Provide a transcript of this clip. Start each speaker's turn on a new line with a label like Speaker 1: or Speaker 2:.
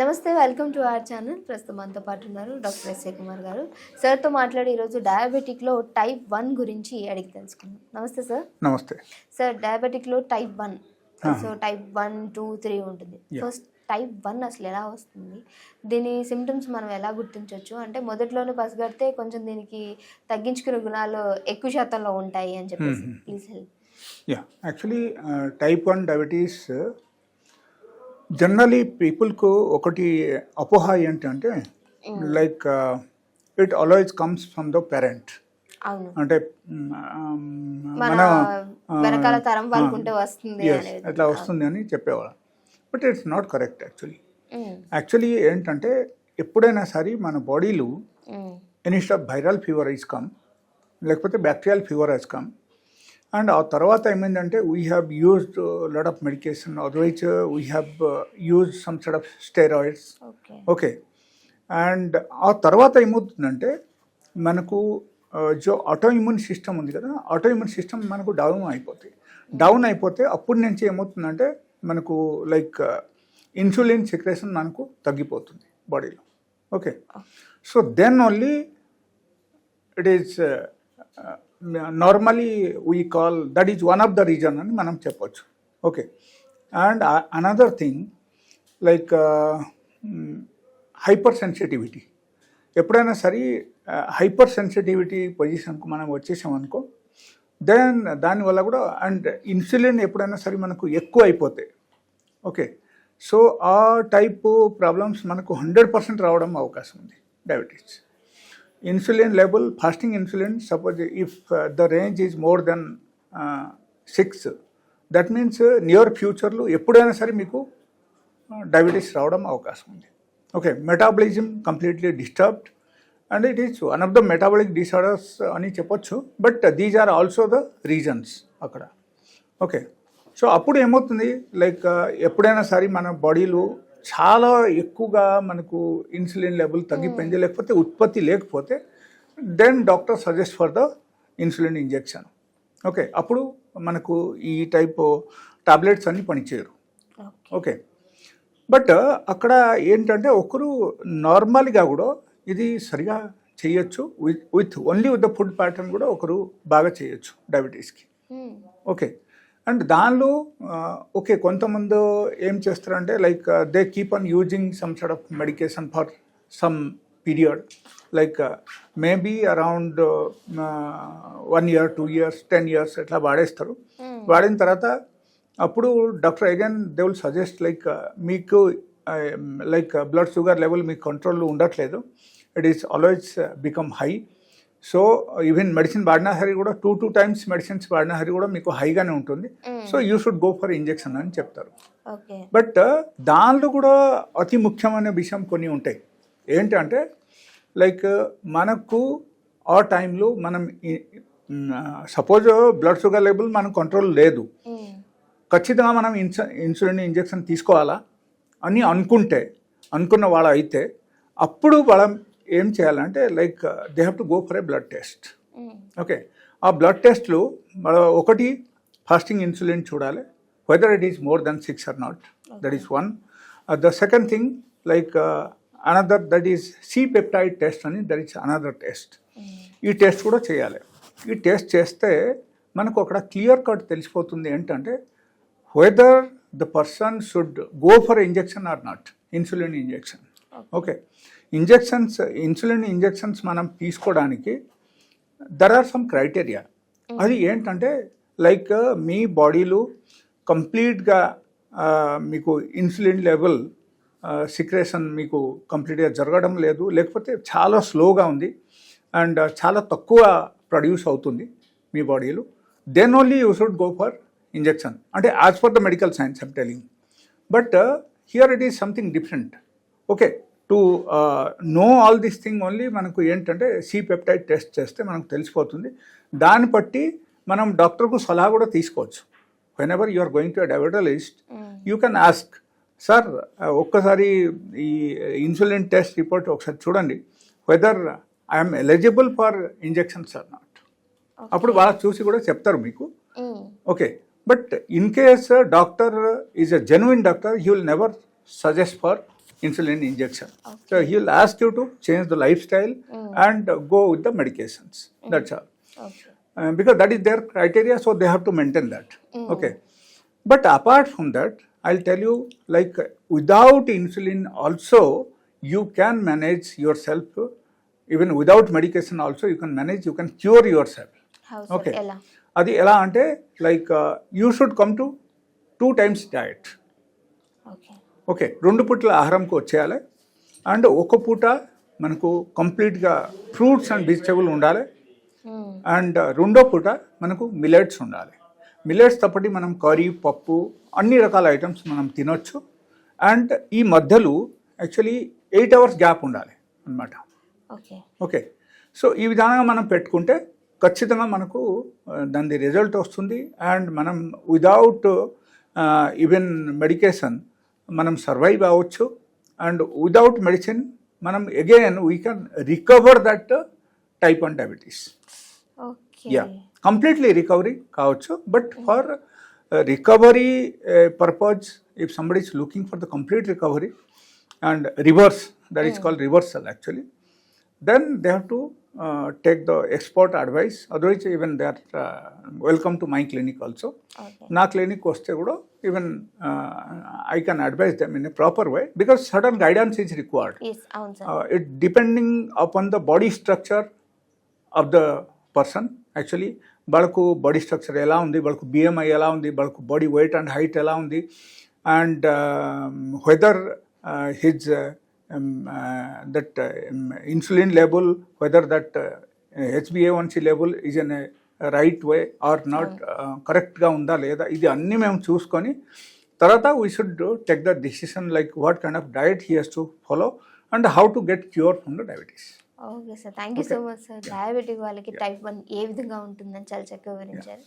Speaker 1: నమస్తే welcome to our channel. ప్రస్తుతం మనతో పాటు ఉన్నారు డాక్టర్ ఎస్ఏ కుమార్ గారు. సార్తో మాట్లాడి ఈరోజు డయాబెటిక్లో టైప్ వన్ గురించి అడిగి తెలుసుకుందాం. నమస్తే సార్.
Speaker 2: నమస్తే.
Speaker 1: Sir డయాబెటిక్లో type one. So type one two three ఉంటుంది. ఫస్ట్ టైప్ వన్ అసలు ఎలా వస్తుంది? దీని సిమ్టమ్స్ మనం ఎలా గుర్తించవచ్చు అంటే మొదట్లోనే పసిగడితే కొంచెం దీనికి తగ్గించుకునే గుణాలు ఎక్కువ శాతంలో ఉంటాయి అని చెప్పేసి. Please help.
Speaker 2: Yeah actually type one diabetes generally పీపుల్కు ఒకటి అపోహ ఏంటంటే like it always comes from the
Speaker 1: parent
Speaker 2: అంటే
Speaker 1: మన వెనకాల తరం వాళ్ళకుంటే వస్తుంది
Speaker 2: అట్లా వస్తుంది అని చెప్పేవాళ్ళం. But it's not correct
Speaker 1: actually
Speaker 2: actually ఏంటంటే ఎప్పుడైనా సరే మన బాడీలో instead of viral fever is come లేకపోతే bacterial fever is come and ఆ తర్వాత ఏమైందంటే we have used lot of medication otherwise we have use some said of
Speaker 1: steroids
Speaker 2: okay and ఆ తర్వాత ఏమవుతుందంటే మనకు జో ఆటో ఇమ్యూన్ సిస్టమ్ ఉంది కదా ఆటో ఇమ్యూన్ సిస్టమ్ మనకు డౌన్ అయిపోతాయి. డౌన్ అయిపోతే అప్పుడు నుంచి ఏమవుతుందంటే మనకు లైక్ ఇన్సులిన్ సెక్రేషన్ మనకు తగ్గిపోతుంది బాడీలో okay so then only it is normally we call that is one of the reason అని మనం చెప్పొచ్చు. Okay and another thing like hyper sensitivity ఎప్పుడైనా సరే హైపర్ సెన్సిటివిటీ పొజిషన్కు మనం వచ్చేసామనుకో దెన్ దానివల్ల కూడా అండ్ ఇన్సులిన్ ఎప్పుడైనా సరే మనకు ఎక్కువ అయిపోతాయి. ఓకే సో ఆ టైప్ ప్రాబ్లమ్స్ మనకు హండ్రెడ్ పర్సెంట్ రావడం అవకాశం ఉంది. Diabetes insulin level fasting insulin suppose if uh, the range is more than six that means near ఫ్యూచర్లో ఎప్పుడైనా సరే మీకు uh, డయాబెటీస్ రావడం అవకాశం ఉంది. Okay metabolism completely disturbed and it is one of the metabolic disorders అని చెప్పొచ్చు but these are also the reasons అక్కడ. ఓకే సో అప్పుడు ఏమవుతుంది? లైక్ uh, ఎప్పుడైనా సరే మన బాడీలో చాలా ఎక్కువగా మనకు ఇన్సులిన్ లెవెల్ తగ్గిపోయింది లేకపోతే ఉత్పత్తి లేకపోతే then doctor suggest for the insulin injection okay అప్పుడు మనకు ఈ టైప్ టాబ్లెట్స్ అన్ని పనిచేయరు.
Speaker 1: ఓకే
Speaker 2: ఓకే బట్ అక్కడ ఏంటంటే ఒకరు నార్మల్గా కూడా ఇది సరిగా చేయొచ్చు. With with only with the food pattern కూడా ఒకరు బాగా చేయొచ్చు డయాబెటీస్కి ఓకే అండ్ దానిలో ఓకే కొంతమంది ఏం చేస్తారంటే like they keep on using some side of medication for some period like maybe around one year two years ten years ఇట్లా వాడేస్తారు.
Speaker 1: Mm,
Speaker 2: వాడిన తర్వాత అప్పుడు doctor again they will suggest like మీకు లైక్ బ్లడ్ షుగర్ లెవెల్ మీ కంట్రోల్లో ఉండట్లేదు. It is always become high so even medicine వాడినా సరే కూడా టూ టూ టైమ్స్ మెడిసిన్స్ వాడినా సరే కూడా మీకు హైగానే ఉంటుంది. So you should go for injection అని చెప్తారు. బట్ దానిలో కూడా అతి ముఖ్యమైన విషయం కొన్ని ఉంటాయి. ఏంటంటే లైక్ మనకు ఆ టైంలో మనం సపోజ్ బ్లడ్ షుగర్ లెవెల్ మన కంట్రోల్ లేదు.
Speaker 1: Mm,
Speaker 2: ఖచ్చితంగా మనం ఇన్స ఇన్సులిన్ ఇంజెక్షన్ తీసుకోవాలా అని అనుకుంటే అనుకున్న వాళ్ళ అయితే అప్పుడు వాళ్ళం ఏం చేయాలంటే like they have to go for a blood
Speaker 1: test
Speaker 2: okay ఆ బ్లడ్ టెస్ట్లు మన ఒకటి ఫాస్టింగ్ ఇన్సులిన్ చూడాలి. Whether it is more than six or not that is one the second thing like another that is C peptide test అని that is another test ఈ test కూడా చేయాలి. ఈ టెస్ట్ చేస్తే మనకు అక్కడ క్లియర్ కట్ తెలిసిపోతుంది ఏంటంటే whether the person should go for injection or not insulin injection okay injections insulin injections మనం తీసుకోవడానికి దర్ ఆర్ సమ్ క్రైటీరియా అది ఏంటంటే లైక్ మీ బాడీలో కంప్లీట్గా మీకు ఇన్సులిన్ లెవెల్ సిక్రేషన్ మీకు కంప్లీట్గా జరగడం లేదు. లేకపోతే చాలా స్లోగా ఉంది. అండ్ చాలా తక్కువ ప్రొడ్యూస్ అవుతుంది మీ బాడీలో. Then only you should go for injection అంటే as for the medical science I'm telling but here it is something different okay to know all this thing only మనకు ఏంటంటే సి పెప్టైడ్ టెస్ట్ చేస్తే మనకు తెలిసిపోతుంది. దాన్ని బట్టి మనం డాక్టర్కు సలహా కూడా తీసుకోవచ్చు. Whenever you are going to diabetologist
Speaker 1: mm,
Speaker 2: you can ask sir ఒక్కసారి ఈ ఇన్సులిన్ టెస్ట్ రిపోర్ట్ ఒకసారి చూడండి. Whether I'm eligible for injections or not అప్పుడు వాళ్ళ చూసి కూడా చెప్తారు మీకు. Okay but in case doctor is a genuine doctor he will never suggest for insulin injection. So he'll ask you to change the lifestyle and uh, go with the medications. That's all.
Speaker 1: Okay
Speaker 2: Uh, because that is their criteria, so they have to maintain that. Okay. But apart from that, I'll tell you, like without insulin, also you can manage yourself. Even without medication, also you can manage. You can cure yourself.
Speaker 1: House
Speaker 2: Okay.
Speaker 1: ఎలా
Speaker 2: అది ఎలా అంటే like you should come to two times diet
Speaker 1: okay
Speaker 2: okay రెండు పూట్ల ఆహారంకి వచ్చేయాలి. And ఒక పూట మనకు కంప్లీట్గా ఫ్రూట్స్ అండ్ వెజిటబుల్ ఉండాలి. అండ్ రెండో పూట మనకు మిలెట్స్ ఉండాలి. మిలెట్స్ తప్పటి మనం కర్రీ పప్పు అన్ని రకాల ఐటమ్స్ మనం తినొచ్చు. అండ్ ఈ మధ్యలో యాక్చువల్లీ ఎయిట్ అవర్స్ గ్యాప్ ఉండాలి అన్నమాట.
Speaker 1: ఓకే.
Speaker 2: సో ఈ విధానంగా మనం పెట్టుకుంటే ఖచ్చితంగా మనకు దాని రిజల్ట్ వస్తుంది. అండ్ మనం విదౌట్ ఈవెన్ మెడికేషన్ మనం సర్వైవ్ అవ్వచ్చు అండ్ విదౌట్ మెడిసిన్ మనం again we can recover that type one diabetes
Speaker 1: okay
Speaker 2: yeah completely recovery కావచ్చు but for recovery purpose if somebody is looking for the complete recovery and reverse that is called reversal actually then they have to uh, take the expert advice. Otherwise even they are uh, welcome to my clinic also. నా clinic వస్తే కూడా even I can advise them in a proper way because sudden guidance is required
Speaker 1: yes అవును sir.
Speaker 2: It depending upon the body structure of the person actually వాళ్ళకు body structure ఎలా ఉంది వాళ్ళకు BMI ఎలా ఉంది వాళ్ళకు బాడీ వెయిట్ అండ్ హైట్ ఎలా ఉంది and whether his that insulin level whether that హెచ్బిఏవన్సి level is in right way or not కరెక్ట్గా ఉందా లేదా ఇది అన్నీ మేము చూసుకొని తర్వాత we should take the decision like what kind of diet he has to follow and how to get cure from the diabetes
Speaker 1: okay sir thank you so much sir diabetic వాళ్ళకి type one ఏ విధంగా ఉంటుందని చాలా చక్కగా వివరించారు.